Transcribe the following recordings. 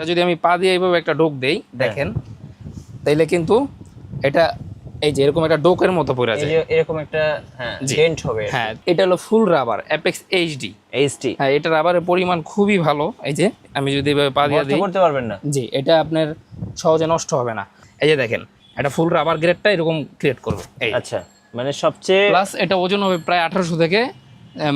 এটা যদি আমি পা দিয়ে এইভাবে একটা ডোক দেই দেখেন তাইলে কিন্তু এটা এই যে এরকম একটা ডোকের মতো পড়ে যে এরকম একটা হ্যাঁ ডেন্ট হবে হ্যাঁ এটা হলো full rubber apex HD. HD. হ্যাঁ এটা রাবারের পরিমাণ খুবই ভালো। এই যে আমি যদি এভাবে পা দিয়ে দিই করতে পারবেন না। জি এটা আপনার সহজে নষ্ট হবে না। এই যে দেখেন এটা ফুল রাবার গ্রেডটা এরকম ক্রিয়েট করবে। এই। আচ্ছা মানে সবচেয়ে প্লাস এটা ওজন হবে প্রায় আঠারোশো থেকে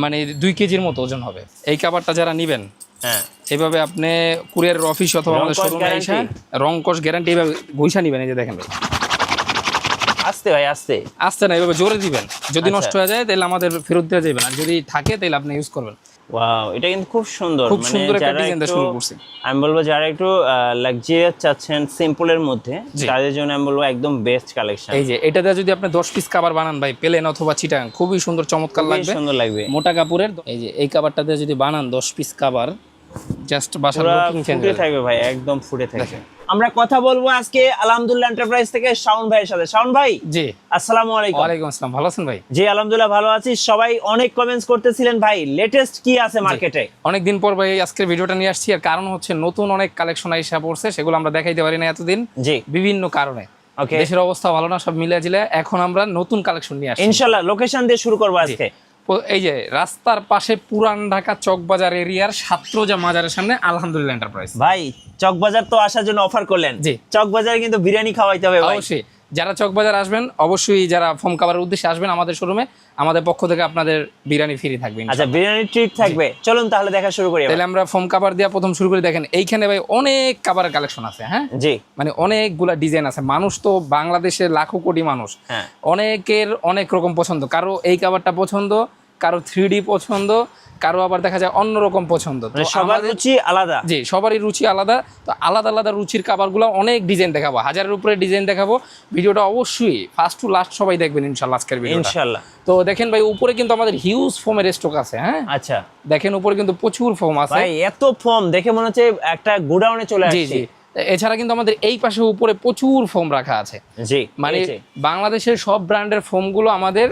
মানে দুই কেজির মতো ওজন হবে। এই কাবারটা যারা নেবেন হ্যাঁ। এইভাবে আপনি কুরিয়ারের অফিস অথবা আমাদের শোরুমে এসে? রং কস গ্যারান্টি এইভাবে ঘুষা নিবেন এই যে দেখেন ভাই। আস্তে ভাই আস্তে আসতে না এইভাবে জোরে দিবেন। যদি আচ্ছা। নষ্ট হয়ে যায় তাহলে আমাদের ফেরত দেওয়া যাবে আর যদি থাকে তাহলে আপনি ইউজ করবেন। ওয়াও এটা কিন্তু খুব সুন্দর। খুব সুন্দর একটা ডিজাইন দিয়ে একটু- শুরু করছি। আমি বলব যারা একটু লাক্সারিয়াস চাচ্ছেন সিম্পলের মধ্যে তাদের জন্য আমি বলব একদম বেস্ট কালেকশন এই যে এটাতে যদি আপনি দশ পিস কাবার বানান ভাই প্লেন অথবা চিটাং খুবই সুন্দর চমৎকার লাগবে। সুন্দর লাগবে। মোটা কাপড়ের এই যে এই কাবারটাতে যদি বানান দশ পিস কাবার জাস্ট বাসার লুকিং চেঞ্জ থাকবে ভাই একদম ফুটে থাকবে। আমরা কথা বলব আজকে আলহামদুলিল্লাহ এন্টারপ্রাইজ থেকে শাওন ভাইয়ের সাথে। শাওন ভাই জি। আসসালামু আলাইকুম। ওয়ালাইকুম আসসালাম। ভালো আছেন ভাই? জি আলহামদুলিল্লাহ ভালো আছি। সবাই অনেক কমেন্টস করতেছিলেন ভাই। লেটেস্ট কি আছে মার্কেটে অনেকদিন পর ভাই আজকের ভিডিওটা নিয়ে আসছি। আর কারণ হচ্ছে নতুন অনেক কালেকশন আইসা পড়ছে সেগুলো আমরা দেখাইতে পারি না এতদিন। জি। বিভিন্ন কারণে। ওকে দেশের অবস্থা ভালো না সব মিলে জিলে এখন আমরা নতুন কালেকশন নিয়ে আসছি। ইনশাল্লাহ লোকেশন দিয়ে শুরু করব আজকে। এই যে রাস্তার পাশে পুরান ঢাকা চকবাজার এরিয়ার সাত্রজা মাজারের সামনে আলহামদুলিল্লাহ এন্টারপ্রাইজ ভাই চকবাজার তো আসার জন্য অফার করলেন। জি। চকবাজারে কিন্তু বিরিয়ানি খাওয়াইতে হবে অবশ্যই। যারা চকবাজার আসবেন অবশ্যই যারা ফোম কাবারের উদ্দেশ্যে আসবেন আমাদের শোরুমে আমাদের পক্ষ থেকে আপনাদের বিরিয়ানি ফ্রি থাকবে। আচ্ছা বিরিয়ানি ট্রিট থাকবে। চলুন তাহলে দেখা শুরু করি তাহলে আমরা ফোম কাবার দিয়ে প্রথম শুরু করে দেখেন এইখানে ভাই অনেক কাবারের কালেকশন আছে হ্যাঁ? জি। মানে অনেকগুলা ডিজাইন আছে। মানুষ তো বাংলাদেশে লাখো কোটি মানুষ। হ্যাঁ। অনেকের অনেক রকম পছন্দ। কারও এই কাবারটা পছন্দ কারও থ্রি পছন্দ কারও আবার দেখা যায় অন্যরকম পছন্দ। মানে সবার রুচি আলাদা। জি সবারই রুচি আলাদা। তো আলাদা আলাদা রুচির কাবারগুলো অনেক ডিজাইন দেখাবো হাজারের উপরে ডিজাইন দেখাবো। ভিডিওটা অবশ্যই ফার্স্ট টু লাস্ট সবাই দেখবেন ইনশাল্লাহ আজকের ভিডিওটা। ইনশাল্লাহ তো দেখেন ভাই উপরে কিন্তু আমাদের হিউজ ফোমের স্টক আছে হ্যাঁ? আচ্ছা। দেখেন উপরে কিন্তু প্রচুর ফোম আছে। ভাই এত ফর্ম দেখে মনে হচ্ছে একটা গোডাউনে চলে আসছে। জি। জি এছাড়া কিন্তু আমাদের এই পাশে উপরে প্রচুর ফোম রাখা আছে। জি মানে বাংলাদেশের সব ব্র্যান্ডের ফোমগুলো আমাদের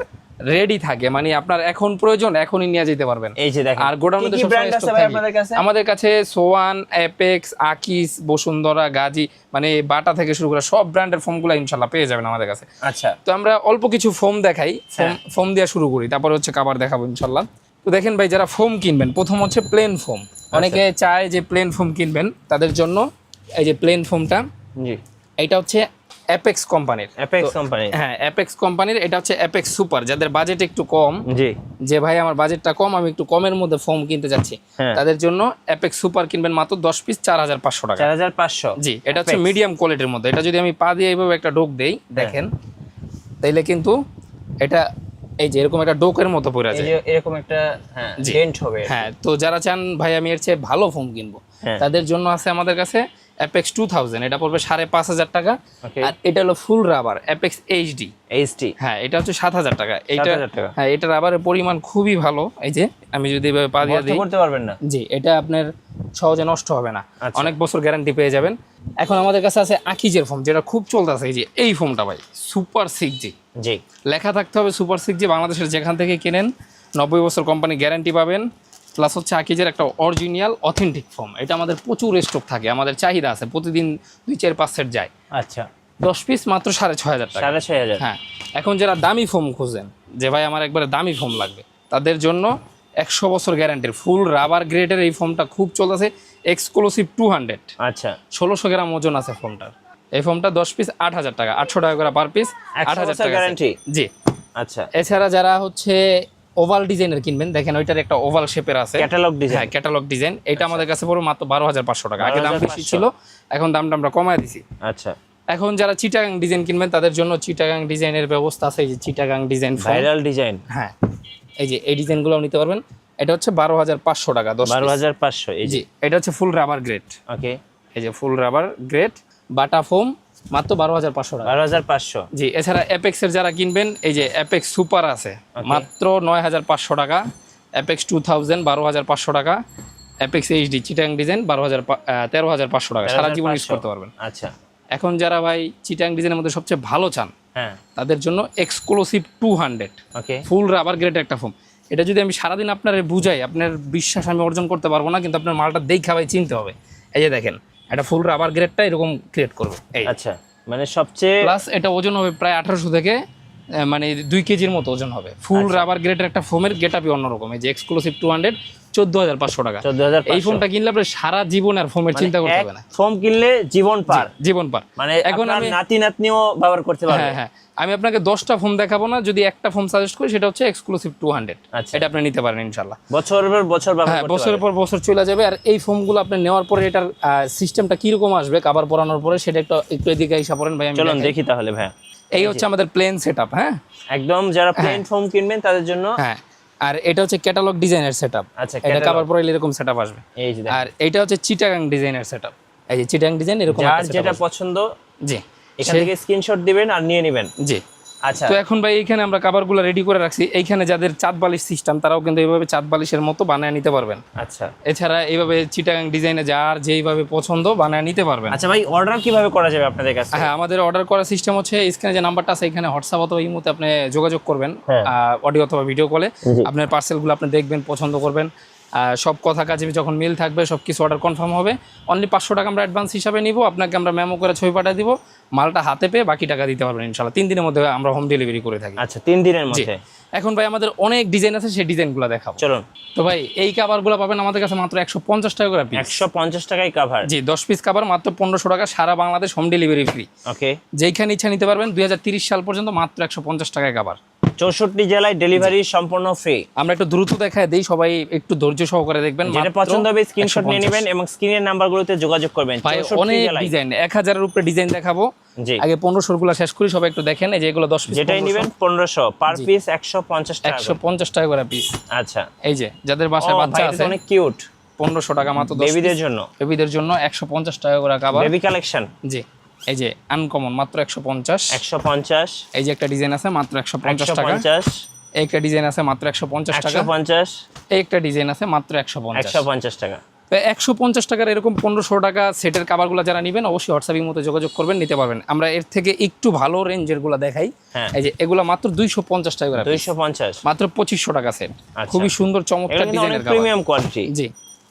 রেডি থাকে। মানে আপনার এখন প্রয়োজন এখনই নিয়ে যেতে পারবেন। এই যে দেখেন আর গোডাউনে তো ব্র্যান্ড আছে ভাই আপনাদের কাছে? আমাদের কাছে সোয়ান অ্যাপেক্স আকিস বসুন্ধরা গাজী মানে বাটা থেকে শুরু করে সব ব্র্যান্ডের ফোমগুলো ইনশাল্লাহ পেয়ে যাবেন আমাদের কাছে। আচ্ছা। তো আমরা অল্প কিছু ফোম দেখাই। ফোম হ্যাঁ। ফোম দিয়ে শুরু করি তারপরে হচ্ছে কাবার দেখাবো ইনশাল্লাহ। তো দেখেন ভাই যারা ফোম কিনবেন প্রথম হচ্ছে প্লেন ফোম আচ্ছা। অনেকে চায় যে প্লেন ফোম কিনবেন তাদের জন্য এই যে প্লেন ফোমটা জি। এটা হচ্ছে অ্যাপেক্স কোম্পানির অ্যাপেক্স কোম্পানি হ্যাঁ অ্যাপেক্স কোম্পানির এটা হচ্ছে অ্যাপেক্স সুপার যাদের বাজেট একটু কম। জি। যে ভাই আমার বাজেটটা কম আমি একটু কমের মধ্যে ফোম কিনতে যাচ্ছি। হ্যাঁ। তাদের জন্য অ্যাপেক্স সুপার কিনবেন মাত্র দশ পিস চার হাজার পাঁচশো টাকা। চার হাজার পাঁচশো। জি এটা হচ্ছে মিডিয়াম কোয়ালিটির মধ্যে। এটা যদি আমি পা দিয়ে এইভাবে একটা ডোক দেই হ্যাঁ। দেখেন তাইলে কিন্তু এটা এই যে এরকম একটা ডোকের মতো পড়ে আছে। এরকম একটা হ্যাঁ হবে। হ্যাঁ তো যারা চান ভাই আমি এর চেয়ে ভালো ফোন কিনবো। হ্যাঁ। তাদের জন্য আছে আমাদের কাছে অ্যাপেক্স টু থাউজেন্ড এটা পড়বে সাড়ে পাঁচ হাজার টাকা। আর এটা হলো full rubber apex HD HT হ্যাঁ এটা হচ্ছে সাত হাজার টাকা। এইটা 7,000 টাকা। হ্যাঁ এটা রাবারের পরিমাণ খুবই ভালো। এই যে আমি যদি এভাবে পা দিয়ে দিই। করতে পারবেন না। জি এটা আপনার সহজে নষ্ট হবে না। আচ্ছা। অনেক বছর গ্যারান্টি পেয়ে যাবেন। এখন আমাদের কাছে আছে আকিজের ফোম যেটা খুব চলতেছে। এই যে এই ফোমটা ভাই সুপার সিক্স জি। জি লেখা থাকতে হবে সুপার সিক্স জি বাংলাদেশের যেখান থেকে কেনেন নব্বই বছর কোম্পানি গ্যারান্টি পাবেন। প্লাস হচ্ছে আকিজের একটা অরিজিনাল অথেন্টিক ফর্ম এটা আমাদের প্রচুর স্টক থাকে আমাদের চাহিদা আছে প্রতিদিন দুই চার পাঁচ সেট যায়। আচ্ছা। দশ পিস মাত্র সাড়ে ছয় হাজার টাকা। সাড়ে ছয় হাজার। হ্যাঁ। এখন যারা দামি ফোম খুঁজেন যে ভাই আমার একবারে দামি ফোম লাগবে তাদের জন্য একশো বছর গ্যারান্টির ফুল রাবার গ্রেডের এই ফোমটা খুব চলতেছে এক্সক্লুসিভ টু হান্ড্রেড আচ্ছা। ষোলোশো গ্রাম ওজন আছে ফোমটার এই ফোমটা দশ পিস আট হাজার টাকা আটশো টাকা করে পার পিস আট হাজার টাকা? আছে। জি। আচ্ছা। এছাড়া যারা হচ্ছে ওভাল ডিজাইনের কিনবেন। দেখেন ওইটার একটা ওভাল শেপের আছে। ক্যাটালগ হ্যাঁ ডিজাইন ক্যাটালগ ডিজাইন। এটা আমাদের কাছে পড়বে মাত্র বারো হাজার পাঁচশো টাকা। আগে দাম বেশি ছিল এখন দামটা আমরা কমায় দিছি। আচ্ছা। এখন যারা চিটাগাং ডিজাইন কিনবেন তাদের জন্য চিটাগাং ডিজাইনের ব্যবস্থা আছে এই যে চিটাগাং ডিজাইন ভাইরাল ডিজাইন। হ্যাঁ এই যে এই ডিজাইনগুলো নিতে পারবেন। এটা হচ্ছে বারো হাজার পাঁচশো টাকা দশ বারো। হাজার পাঁচশো এই জি এটা হচ্ছে ফুল রাবার গ্রেড। ওকে। এই যে full rubber grade Bata foam মাত্র বারো হাজার পাঁচশো টাকা। বারো হাজার পাঁচশো। জি এছাড়া অ্যাপেক্সের যারা কিনবেন এই যে অ্যাপেক্স সুপার আছে মাত্র নয় হাজার পাঁচশো টাকা। অ্যাপেক্স টু থাউজেন্ড বারো হাজার পাঁচশো টাকা। অ্যাপেক্স এইচডি চিটাং ডিজাইন বারো হাজার তেরো হাজার পাঁচশো টাকা। সারা জীবন ইউজ করতে পারবেন। আচ্ছা। এখন যারা ভাই চিটাং ডিজাইনের মধ্যে সবচেয়ে ভালো চান হ্যাঁ। তাদের জন্য exclusive two hundred okay full rubber গ্রেডের একটা ফোম এটা যদি আমি সারাদিন আপনার বুঝাই আপনার বিশ্বাস আমি অর্জন করতে পারব না কিন্তু আপনার মালটা দেখা ভাই চিনতে হবে। এই যে দেখেন এটা ফুল রাবার গ্রেডটা এরকম ক্রিয়েট করবে। এই। আচ্ছা মানে সবচেয়ে প্লাস এটা ওজন হবে প্রায় আঠারোশো থেকে মানে দুই কেজির মতো ওজন হবে। ফুল। রাবার গ্রেডের একটা ফোমের গেট আপই অন্যরকম। এই যে এক্সক্লুসিভ টু হান্ড্রেড চোদ্দ হাজার পাঁচশো টাকা। চোদ্দ হাজার এই ফোনটা কিনলে আপনি সারা জীবন আর ফোমের চিন্তা করতে হবে না। ফোম কিনলে জীবন পার। জীবন পার। মানে এখন এখন আমি- নাতি নাতনিও ব্যবহার করতে পারবে। হ্যাঁ হ্যাঁ। আমি আপনাকে দশটা ফোন দেখাবো না যদি একটা ফোন সাজেস্ট করি সেটা হচ্ছে এক্সক্লুসিভ টু হান্ড্রেড। এটা আপনি নিতে পারেন ইনশাল্লাহ বছরের পর বছর হ্যাঁ বছরের পর বছর চলে যাবে আর এই ফোনগুলো আপনি নেওয়ার পরে এটার সিস্টেমটা কীরকম আসবে কাবার পরানোর পরে সেটা একটু একটু এদিকে হিসাব করেন ভাই আমি চলুন দেখি তাহলে ভাই এই হচ্ছে আমাদের প্লেন সেট হ্যাঁ? একদম যারা প্লেন ফোম কিনবেন তাদের জন্য হ্যাঁ আর এটা হচ্ছে ক্যাটালগ ডিজাইনের সেট আচ্ছা এটা কাবার পরে এরকম সেট আপ আসবে। এই যে আর এটা হচ্ছে চিটাগাং ডিজাইনের সেট এই যে চিটাগাং ডিজাইন এরকম যার যেটা পছন্দ জি। এখান থেকে স্ক্রিনশট দিবেন আর নিয়ে নেবেন। জি। আচ্ছা। তো এখন ভাই এইখানে আমরা কাবারগুলো রেডি করে রাখছি। এইখানে যাদের চাঁদ বালিশ সিস্টেম তারাও কিন্তু এইভাবে চাঁদ বালিশের মতো বানায় নিতে পারবেন। আচ্ছা। এছাড়া এইভাবে চিটাগাং ডিজাইনে যার যেইভাবে পছন্দ বানায় নিতে পারবেন। আচ্ছা ভাই অর্ডার কীভাবে করা যাবে আপনাদের কাছে হ্যাঁ আমাদের অর্ডার করার সিস্টেম হচ্ছে স্ক্রিনে যে নাম্বারটা আছে এখানে হোয়াটসঅ্যাপ অথবা ইমোতে আপনি যোগাযোগ করবেন হ্যাঁ। অডিও অথবা ভিডিও কলে। আপনার পার্সেলগুলো আপনি দেখবেন পছন্দ করবেন। সব কথা কাজে যখন মিল থাকবে সব কিছু অর্ডার কনফার্ম হবে। অনলি পাঁচশো টাকা আমরা অ্যাডভান্স হিসাবে নিব আপনাকে আমরা মেমো করে ছবি পাঠিয়ে দিব। মালটা হাতে পেয়ে বাকি টাকা দিতে পারবেন ইনশাল্লাহ তিন দিনের মধ্যে আমরা হোম ডেলিভারি করে থাকি। আচ্ছা তিন দিনের মধ্যে? এখন ভাই আমাদের অনেক ডিজাইন আছে সেই ডিজাইনগুলো দেখাবো। চলুন। তো ভাই এই কাভারগুলো পাবেন আমাদের কাছে মাত্র একশো পঞ্চাশ টাকা করে একশো পঞ্চাশ টাকাই কাভার জি দশ পিস কাভার মাত্র পনেরোশো টাকা সারা Bangladesh home delivery free okay যেইখানে ইচ্ছা নিতে পারবেন দুই সাল পর্যন্ত মাত্র একশো পঞ্চাশ টাকায় কাভার চৌষট্টি জেলায় ডেলিভারি সম্পূর্ণ ফ্রি আমরা একটু দ্রুত দেখায় দিই সবাই একটু ধৈর্য সহকারে দেখবেন যেটা পছন্দ হবে স্ক্রিনশট নিয়ে নেবেন এবং স্ক্রিনের নাম্বারগুলোতে যোগাযোগ করবেন। অনেক ডিজাইন এক হাজারের উপরে ডিজাইন দেখাবো। আগে পনেরোশোরগুলা শেষ করি সবাই একটু দেখেন এই যে এগুলো দশ পিস যেটাই নেবেন পনেরোশো পার পিস একশো পঞ্চাশ টাকা একশো পঞ্চাশ টাকা করে পিস আচ্ছা। এই যে যাদের বাসায় বাচ্চা আছে অনেক কিউট পনেরোশো টাকা মাত্র বেবিদের জন্য। বেবিদের জন্য একশো পঞ্চাশ টাকা করে কাবার বেবি কালেকশন জি। এই যে আনকমন মাত্র একশো পঞ্চাশ। একশো পঞ্চাশ। এই যে একটা ডিজাইন আছে মাত্র একশো পঞ্চাশ টাকা। একটা ডিজাইন আছে মাত্র একশো পঞ্চাশ টাকা। পঞ্চাশ। একটা ডিজাইন আছে মাত্র একশো পঞ্চাশ। পঞ্চাশ টাকা। তো একশো পঞ্চাশ টাকার এরকম পনেরোশো টাকা সেটের কাবারগুলো যারা নেবেন অবশ্যই হোয়াটসঅ্যাপের মতো যোগাযোগ করবেন নিতে পারবেন। আমরা এর থেকে একটু ভালো রেঞ্জেরগুলো দেখাই। হ্যাঁ। এই যে এগুলো মাত্র দুইশো পঞ্চাশ টাকা দুইশো পঞ্চাশ। মাত্র পঁচিশশো টাকা সেট আচ্ছা। খুবই সুন্দর চমৎকার ডিজাইনের প্রিমিয়াম কোয়ালিটি জি।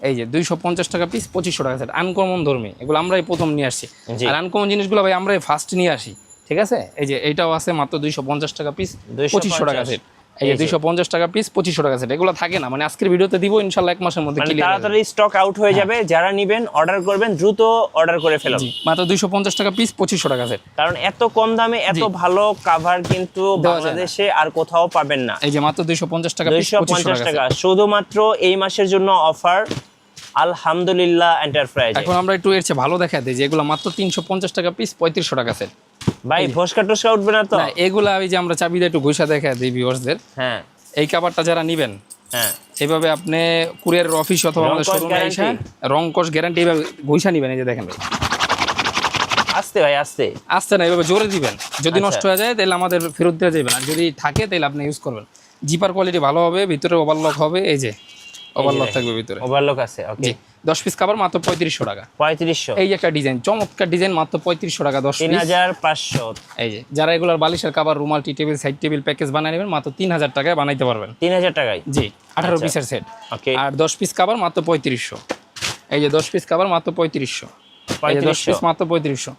এই যে দুইশো পঞ্চাশ টাকা পিস পঁচিশশো টাকা সেট আনকমন ধর্মী। এগুলো আমরাই প্রথম নিয়ে আসছি। আর আনকমন জিনিসগুলো ভাই আমরাই ফার্স্ট নিয়ে আসি ঠিক আছে? এই যে এইটাও আছে মাত্র দুইশো পঞ্চাশ টাকা পিস 250 পঁচিশশো টাকা সেট এই যে। দুইশো পঞ্চাশ টাকা পিস পঁচিশশো টাকা সেট এগুলো থাকে না মানে আজকের ভিডিওতে দিব ইনশাল্লাহ এক মাসের মধ্যে মানে তাড়াতাড়ি স্টক আউট হয়ে যাবে যারা নিবেন অর্ডার করবেন দ্রুত অর্ডার করে ফেলুন মাত্র দুইশো পঞ্চাশ টাকা পিস পঁচিশশো টাকা সেট কারণ এত কম দামে এত ভালো কাভার কিন্তু। বাংলাদেশে আর কোথাও পাবেন না। এই যে মাত্র দুইশো পঞ্চাশ টাকা দুইশো পঞ্চাশ টাকা। শুধুমাত্র এই মাসের জন্য অফার আলহামদুলিল্লাহ এন্টারপ্রাইজ এখন আমরা একটু এর চেয়ে ভালো দেখা দিই যে এগুলো মাত্র তিনশো পঞ্চাশ টাকা পিস পঁয়ত্রিশশো টাকা সেট ভাই ভোসকা টোসকা উঠবে না তো? না এগুলা ওই যে আমরা চাবি দিয়ে একটু ঘুষা দেখা দিই ভিউয়ার্সদের হ্যাঁ। এই কাবারটা যারা নিবেন হ্যাঁ। এইভাবে আপনি কুরিয়ারের অফিস অথবা আমাদের শোরুমে এসে guarantee? রংকশ গ্যারান্টি এভাবে ঘুষা নিবেন এই যে দেখেন ভাই। আসতে ভাই আসতে আসতে না এভাবে জোরে দিবেন। যদি আচ্ছা। নষ্ট হয়ে যায় তাহলে আমাদের ফেরত দেওয়া যাবে না। আর যদি থাকে তাহলে আপনি ইউজ করবেন। জিপার কোয়ালিটি ভালো হবে ভিতরে ওভারলক হবে এই যে। ওভারলক থাকবে ভিতরে। ওভারলোক আছে ওকে জি দশ পিস কাবার মাত্র পঁয়ত্রিশশো টাকা। পঁয়ত্রিশশো। এই যে একটা ডিজাইন চমৎকার ডিজাইন মাত্র পঁয়ত্রিশশো টাকা দশ তিন পিস হাজার পাঁচশো। এই যে যারা এগুলোর বালিশের কাবার রুমাল tea table side table package বানিয়ে নেবেন মাত্র তিন হাজার টাকায় বানাইতে পারবেন। তিন হাজার টাকায়? জি আঠারো আচ্ছা। পিসের সেট ওকে আর দশ পিস কাবার মাত্র পঁয়ত্রিশশো। এই যে দশ পিস কাবার মাত্র পঁয়ত্রিশশো। এই যে দশ 3500 পিস মাত্র পঁয়ত্রিশশো।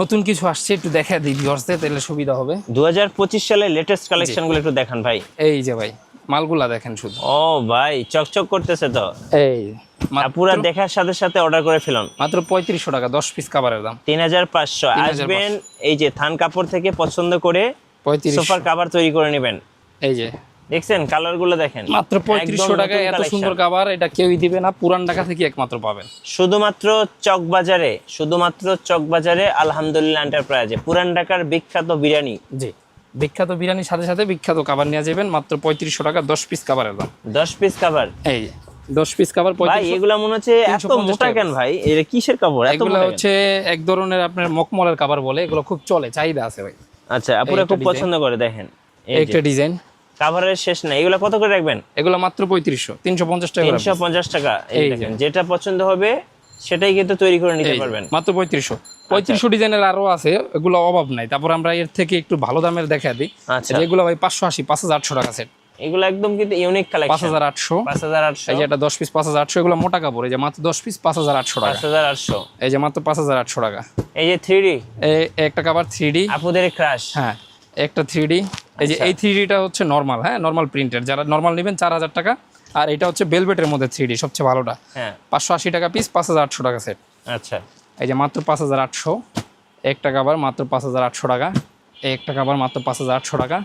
নতুন কিছু আসছে একটু দেখা দিই ভিউয়ার্সদের তাহলে সুবিধা হবে। দু হাজার পঁচিশ সালের লেটেস্ট কালেকশনগুলো একটু দেখান ভাই। এই যে ভাই মালগুলা দেখেন শুধু। ও ভাই চকচক করতেছে তো? এই পুরা দেখার সাথে সাথে অর্ডার করে ফেলুন। মাত্র পঁয়ত্রিশশো টাকা দশ পিস কাবারের দাম। তিন হাজার পাঁচশো। আসবেন এই যে থান কাপড় থেকে পছন্দ করে সোফার কাভার তৈরি করে নেবেন। এই যে। দেখছেন কালারগুলো দেখেন। মাত্র পঁয়ত্রিশশো নতুন এত সুন্দর কাবার এটা কেউই দিবে না পুরান ঢাকা থেকে একমাত্র পাবেন। শুধুমাত্র চক বাজারে শুধুমাত্র চক বাজারে আলহামদুলিল্লাহ এন্টারপ্রাইজে পুরান ঢাকার বিখ্যাত বিরিয়ানি। জি। বিখ্যাত বিরিয়ানির সাথে সাথে বিখ্যাত কাবার নিয়ে যাবেন মাত্র পঁয়ত্রিশশো টাকা দশ পিস কাবারের দাম দশ পিস কাভার এই দশ পিস কাবার ভাই এগুলা মনে হচ্ছে এত মোটা কেন ভাই? এটা কিসের কাপড় এগুলো হচ্ছে এক ধরনের আপনার মকমলের কাবার বলে এগুলো খুব চলে চাহিদা আছে ভাই। আচ্ছা আপুরা খুব পছন্দ করে দেখেন। একটা ডিজাইন কাভারের শেষ নাই এগুলা কত করে রাখবেন? এগুলো মাত্র পঁয়ত্রিশশো তিনশো পঞ্চাশ টাকা তিনশো পঞ্চাশ টাকা এই এই দেখেন যেটা পছন্দ হবে সেটাই কিন্তু তৈরি করে নিতে পারবেন। মাত্র পঁয়ত্রিশশো। পঁয়ত্রিশশো ডিজাইনের আরও আছে এগুলো অভাব নাই। তারপর আমরা এর থেকে একটু ভালো দামের দেখা দিই। আচ্ছা। যেগুলো ভাই পাঁচশো আশি পাঁচ হাজার আটশো টাকা সেট এগুলো একদম কিন্তু ইউনিক কালেকশন হাজার আটশো। পাঁচ হাজার আটশো। এই যে এটা দশ পিস পাঁচ হাজার আটশো এগুলো মোটা কাপড়। এই যে মাত্র দশ পিস পাঁচ হাজার আটশো টাকা। পাঁচ হাজার আটশো। এই যে মাত্র পাঁচ হাজার আটশো টাকা। এই যে থ্রি এই একটা কাবার থ্রি ডি আপুদের ক্রাশ হ্যাঁ একটা থ্রি ডি এই যে আচ্ছা। এই থ্রি ডিটা হচ্ছে নর্মাল হ্যাঁ নর্মাল প্রিন্টের যারা নর্মাল নেবেন চার হাজার টাকা। আর এটা হচ্ছে বেলভেটের মধ্যে থ্রি ডি সবচেয়ে ভালোটা। হ্যাঁ। পাঁচশো আশি টাকা পিস পাঁচ হাজার আটশো টাকা সেট আচ্ছা। এই যে মাত্র পাঁচ হাজার আটশো। একটা কাবার মাত্র পাঁচ হাজার আটশো টাকা। একটা কাবার মাত্র পাঁচ হাজার আটশো টাকা।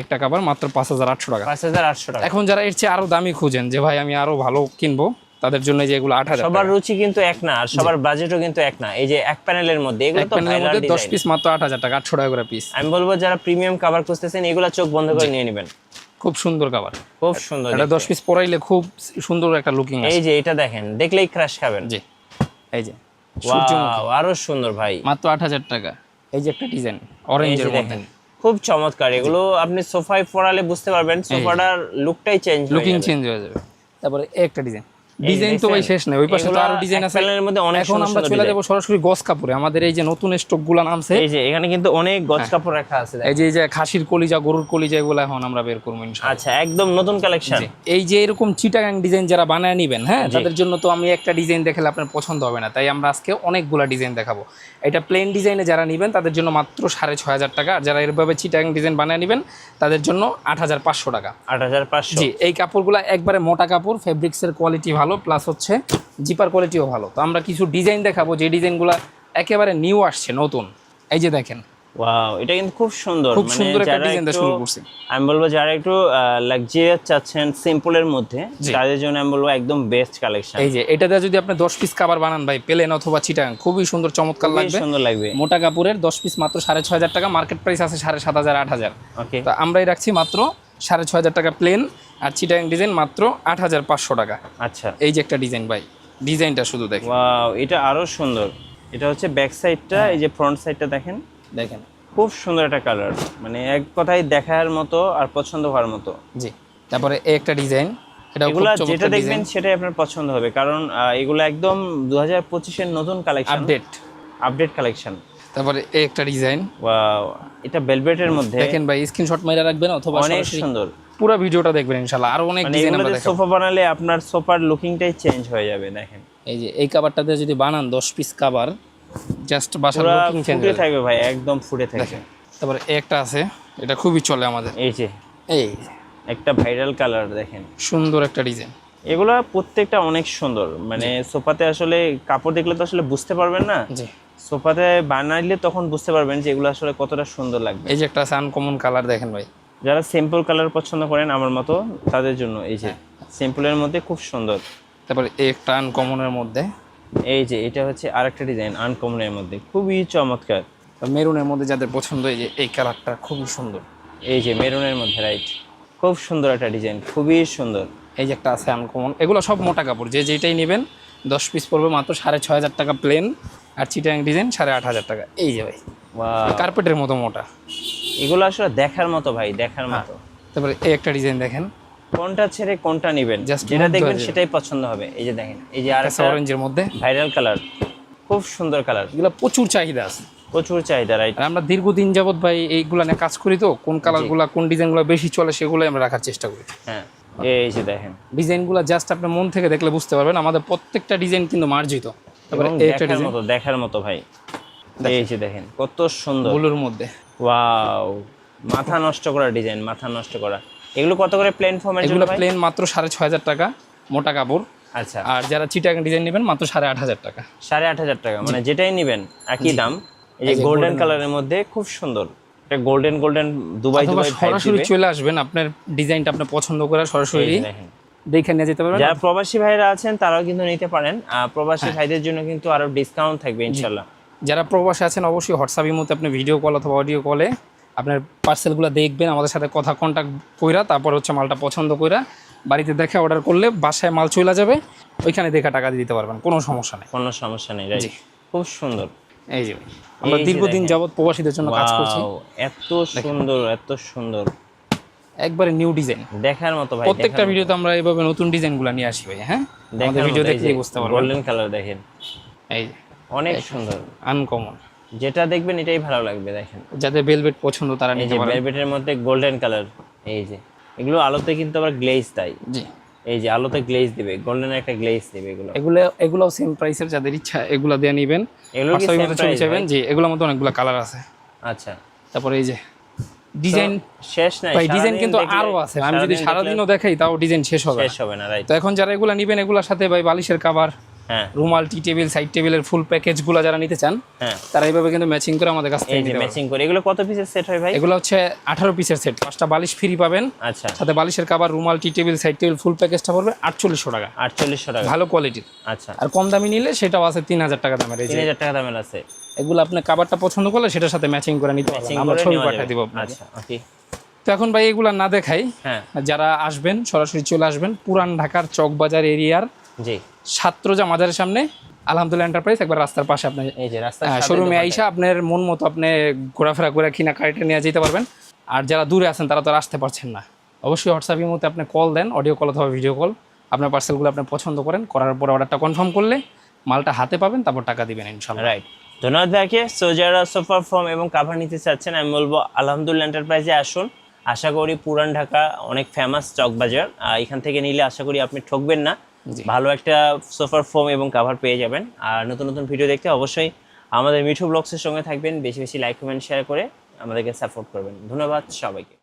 একটা কাবার মাত্র পাঁচ হাজার আটশো টাকা। পাঁচ হাজার আটশো টাকা। এখন যারা এর চেয়ে আরও দামি খুঁজেন যে ভাই আমি আরও ভালো কিনবো তাদের জন্য এই যে এগুলো আট হাজার সবার রুচি কিন্তু এক না আর সবার বাজেটও কিন্তু এক না। এই যে এক প্যানেলের মধ্যে এগুলো তো প্যানেলের ভাইরাল মধ্যে দশ পিস মাত্র আট হাজার টাকা আটশো টাকা করে পিস আমি বলব যারা প্রিমিয়াম কভার খুঁজতেছেন এগুলো চোখ বন্ধ করে নিয়ে নেবেন। খুব সুন্দর কাবার খুব সুন্দর এটা দশ পিস পরাইলে খুব সুন্দর একটা লুকিং এই যে এটা দেখেন দেখলেই ক্রাশ খাবেন। জি। এই যে। আরও সুন্দর ভাই। মাত্র আট হাজার টাকা। এই যে একটা ডিজাইন অরেঞ্জের মধ্যে। খুব চমৎকার। এগুলো আপনি সোফায় পড়ালে বুঝতে পারবেন সোফাটার লুকটাই চেঞ্জ লুকিং চেঞ্জ হয়ে যাবে। তারপরে একটা ডিজাইন। ডিজাইন তো ভাই শেষ নেই ওই পাশে তো আরও ডিজাইন আছে। প্যানেলের মধ্যে অনেক এখন আমরা চলে। যাব সরাসরি গস কাপড়ে। আমাদের এই যে নতুন স্টকগুলা নামছে। এই যে এখানে কিন্তু অনেক গজ হ্যাঁ। কাপড় রাখা আছে এই যে এই যে খাসির কলিজা গরুর কলিজা এগুলো এখন আমরা বের করব ইনশাআল্লাহ। আচ্ছা একদম নতুন কালেকশন এই যে এরকম চিটাগাং ডিজাইন যারা বানায় নিবেন হ্যাঁ তাদের জন্য তো আমি একটা ডিজাইন দেখালে আপনার পছন্দ হবে না। তাই আমরা আজকে অনেকগুলা ডিজাইন দেখাবো। এটা প্লেন ডিজাইনে যারা নিবেন তাদের জন্য মাত্র সাড়ে ছয় হাজার টাকা। আর যারা এরভাবে চিটাগাং ডিজাইন বানায় নিবেন তাদের জন্য আট হাজার পাঁচশো টাকা। আট হাজার পাঁচশো। জি এই কাপড়গুলো একবারে মোটা কাপড় ফেব্রিক্সের কোয়ালিটি ভালো। প্লাস হচ্ছে জিপার কোয়ালিটিও ভালো। তো আমরা কিছু ডিজাইন দেখাবো যে ডিজাইনগুলো একেবারে নিউ আসছে নতুন। এই যে দেখেন। ওয়াও এটা কিন্তু খুব সুন্দর। খুব মানে সুন্দর একটা ডিজাইন দিয়ে শুরু করছি। আমি বলব যারা একটু লাক্সারিয়াস চাচ্ছেন সিম্পলের মধ্যে তাদের জন্য আমি বলব একদম বেস্ট কালেকশন এই যে এটাতে যদি আপনি দশ পিস কাবার বানান ভাই প্লেন অথবা চিটাগাং খুবই সুন্দর চমৎকার লাগবে। সুন্দর লাগবে। মোটা কাপড়ের দশ পিস মাত্র সাড়ে ছয় হাজার টাকা মার্কেট প্রাইস আছে সাড়ে সাত হাজার আট হাজার। ওকে তো আমরাই রাখছি মাত্র সাড়ে ছয় হাজার টাকা প্লেন আর চিটাং ডিজাইন মাত্র আট হাজার পাঁচশো টাকা। আচ্ছা। এই যে একটা ডিজাইন ভাই ডিজাইনটা শুধু দেখেন। ওয়াও এটা আরও সুন্দর। এটা হচ্ছে ব্যাক সাইডটা হ্যাঁ। এই যে ফ্রন্ট সাইডটা দেখেন। দেখেন। খুব সুন্দর একটা কালার মানে এক কথায় দেখার মতো আর পছন্দ হওয়ার মতো। জি তারপরে এই একটা ডিজাইন এগুলা যেটা দেখবেন সেটাই আপনার পছন্দ হবে কারণ এগুলো একদম দু হাজার পঁচিশের নতুন কালেকশন আপডেট আপডেট কালেকশন তারপরে একটা ডিজাইন। ওয়াও এটা বেলভেটের মধ্যে। দেখেন ভাই স্ক্রিনশট মাইরা রাখবেন অথবা অনেক সুন্দর। পুরো ভিডিওটা দেখবেন ইনশাআল্লাহ। আরও অনেক মানে ডিজাইন আমরা দেখাবো। সোফা বানালে আপনার সোফার লুকিংটাই চেঞ্জ হয়ে যাবে দেখেন। এই যে এই কাভারটাতে যদি বানান দশ পিস কাভার জাস্ট বাসার লুকিং চেঞ্জ ফুটে থাকবে ভাই একদম ফুটে থাকবে। তারপরে একটা আছে এটা খুবই চলে আমাদের। এই যে এই একটা ভাইরাল কালার দেখেন। সুন্দর একটা ডিজাইন এগুলা প্রত্যেকটা অনেক সুন্দর মানে সোফাতে আসলে কাপড় দেখলে তো আসলে বুঝতে পারবেন না। জি। সোফাতে বানাইলে তখন বুঝতে পারবেন যে এগুলো আসলে কতটা সুন্দর লাগবে। এই যে একটা আনকমন কালার দেখেন ভাই। যারা সিম্পল কালার পছন্দ করেন আমার মতো তাদের জন্য এই যে হ্যাঁ। সিম্পলের মধ্যে খুব সুন্দর। তারপরে একটা আনকমনের মধ্যে। এই যে এটা হচ্ছে আরেকটা ডিজাইন আনকমনের মধ্যে খুবই চমৎকার। মেরুনের মধ্যে যাদের পছন্দ এই যে এই কালারটা খুবই সুন্দর। এই যে মেরুনের মধ্যে রাইট খুব সুন্দর একটা ডিজাইন খুবই সুন্দর। এই যে একটা আছে আনকমন এগুলো সব মোটা কাপড় যে যেটাই নেবেন দশ পিস পড়বে মাত্র সাড়ে ছয় হাজার টাকা প্লেন আর চিটাং ডিজাইন সাড়ে আট হাজার টাকা। এই যে ভাই কার্পেটের মতো মোটা। এগুলো আসলে দেখার মতো ভাই দেখার হ্যাঁ। মতো। তারপরে এই একটা ডিজাইন দেখেন। কোনটা ছেড়ে কোনটা নেবেন যেটা দেখবেন সেটাই পছন্দ হবে। এই যে দেখেন এই যে অরেঞ্জের মধ্যে। ভাইরাল কালার খুব সুন্দর কালার এগুলো প্রচুর চাহিদা আছে। প্রচুর চাহিদা রাইট আমরা দীর্ঘদিন যাবত ভাই এইগুলা নিয়ে কাজ করি তো কোন কালারগুলো কোন ডিজাইনগুলো বেশি চলে সেগুলো আমরা রাখার চেষ্টা করি। হ্যাঁ এই যে দেখেন। ডিজাইনগুলো জাস্ট আপনি মন থেকে দেখলে বুঝতে পারবেন আমাদের প্রত্যেকটা ডিজাইন কিন্তু মার্জিত। তারপরে একটা ডিজাইন মতো দেখার মতো ভাই। এই যে দেখেন কত সুন্দর। ব্লুর মধ্যে। ওয়াও মাথা নষ্ট করা ডিজাইন মাথা নষ্ট করা। এগুলো কত করে প্লেন ফর্মের জন্য এগুলো প্লেন মাত্র সাড়ে ছয় হাজার টাকা মোটা কাপড়। আচ্ছা। আর যারা চিটাগাং ডিজাইন নেবেন মাত্র সাড়ে আট হাজার টাকা। সাড়ে আট হাজার টাকা মানে যেটাই নেবেন একই দাম। এই যে গোল্ডেন কালারের মধ্যে খুব সুন্দর। এটা গোল্ডেন গোল্ডেন দুবাই দুবাই সরাসরি চলে আসবেন আপনার ডিজাইনটা আপনি পছন্দ করে সরাসরি দেখে নিয়ে যেতে পারবেন। যারা প্রবাসী ভাইরা আছেন তারাও কিন্তু নিতে পারেন। প্রবাসী হ্যাঁ। ভাইদের জন্য কিন্তু আরও ডিসকাউন্ট থাকবে ইনশাল্লাহ যারা প্রবাসে আছেন অবশ্যই হোয়াটসঅ্যাপ মধ্যে আপনি ভিডিও কল অথবা অডিও কলে আপনার পার্সেলগুলো দেখবেন আমাদের সাথে কথা কন্ট্যাক্ট কইরা তারপর হচ্ছে মালটা পছন্দ কইরা বাড়িতে দেখে অর্ডার করলে বাসায় মাল চলে যাবে ওইখানে দেখে টাকা দিয়ে দিতে পারবেন কোনো সমস্যা নেই। কোনো সমস্যা নেই জি। খুব সুন্দর। এই যে আমরা দীর্ঘদিন যাবৎ প্রবাসীদের জন্য কাজ করছি। এত সুন্দর এত সুন্দর। একবারে নিউ ডিজাইন দেখার মতো ভাই প্রত্যেকটা ভিডিওতে আমরা এইভাবে নতুন ডিজাইনগুলো নিয়ে আসি ভাই হ্যাঁ? আমাদের ভিডিও দেখলেই বুঝতে পারবেন। গোল্ডেন কালার দেখেন। এই অনেক সুন্দর। আনকমন যেটা দেখবেন এটাই ভালো লাগবে দেখেন। যাদের বেলভেট পছন্দ তারা যে ভেলভেটের মধ্যে গোল্ডেন কালার এই যে। এগুলো আলোতে কিন্তু আবার গ্লেজ তাই। জি। এই যে আলোতে গ্লেজ দিবে গোল্ডেন একটা গ্লেজ দিবে এগুলো। এগুলো এগুলোও সেম প্রাইসের যাদের ইচ্ছা এগুলো দিয়ে নেবেন। এগুলো কি চাইবেন জি এগুলোর মধ্যে অনেকগুলো কালার আছে। আচ্ছা। তারপরে এই যে ডিজাইন শেষ নাই ভাই ডিজাইন কিন্তু আরও আছে। আমি যদি সারাদিন সারাদিনও দেখাই তাও ডিজাইন শেষ হবে। শেষ হবে না রাইট তো এখন যারা এগুলো নিবেন এগুলোর সাথে ভাই বালিশের কাভার রুমাল টি টেবিল সাইড টেবিলের ফুল প্যাকেজগুলো যারা নিতে চান হ্যাঁ। তারা এইভাবে কিন্তু ম্যাচিং করে আমাদের কাছ থেকে ম্যাচিং করে। এগুলো কত পিসের সেট হয় ভাই? এগুলো হচ্ছে আঠারো পিসের সেট পাঁচটা বালিশ ফ্রি পাবেন। আচ্ছা। সাথে বালিশের কাভার রুমাল টি টেবিল সাইড টেবিল ফুল প্যাকেজটা পড়বে আটচল্লিশশো টাকা। আটচল্লিশশো টাকা। ভালো কোয়ালিটির আচ্ছা। আর কম দামি নিলে সেটাও আছে তিন হাজার টাকা দামের। তিন হাজার টাকা দামের আছে। এগুলো আপনি কাভারটা পছন্দ করলে সেটার সাথে ম্যাচিং করে নিতে পারবেন। আমরা ছবি পাঠিয়ে। দিব আপনাকে। আচ্ছা ওকে তো এখন ভাই এগুলা না দেখাই। হ্যাঁ। যারা আসবেন সরাসরি চলে আসবেন পুরান ঢাকার চকবাজার এরিয়ার জি। ছাত্রজা মাজারের সামনে আলহামদুলিল্লাহ এন্টারপ্রাইজ একবার রাস্তার পাশে আপনি এই যে রাস্তা শোরুমে আইসা আপনার মন মতো আপনি ঘোরাফেরা করে কিনা কারেটে নিয়ে যেতে পারবেন। আর যারা দূরে আছেন তারা তো আসতে পারছেন না। অবশ্যই হোয়াটসঅ্যাপের মধ্যে আপনি কল দেন অডিও কল অথবা ভিডিও কল আপনার পার্সেলগুলো আপনি পছন্দ করেন করার পর অর্ডারটা কনফার্ম করলে মালটা হাতে পাবেন তারপর টাকা দিবেন ইনশাল্লাহ রাইট ধন্যবাদ ভাইকে। সো যারা সোফার ফর্ম এবং কাভার নিতে চাচ্ছেন আমি বলব আলহামদুলিল্লাহ এন্টারপ্রাইজে আসুন। আশা করি পুরান ঢাকা অনেক ফেমাস চকবাজার। আর এখান থেকে নিলে আশা করি আপনি ঠকবেন না। ভালো একটা সোফার ফোম এবং কাভার পেয়ে যাবেন। আর নতুন নতুন ভিডিও দেখতে অবশ্যই আমাদের মিঠু ব্লগসের সঙ্গে থাকবেন। বেশি বেশি লাইক কমেন্ট শেয়ার করে আমাদেরকে সাপোর্ট করবেন। ধন্যবাদ সবাইকে।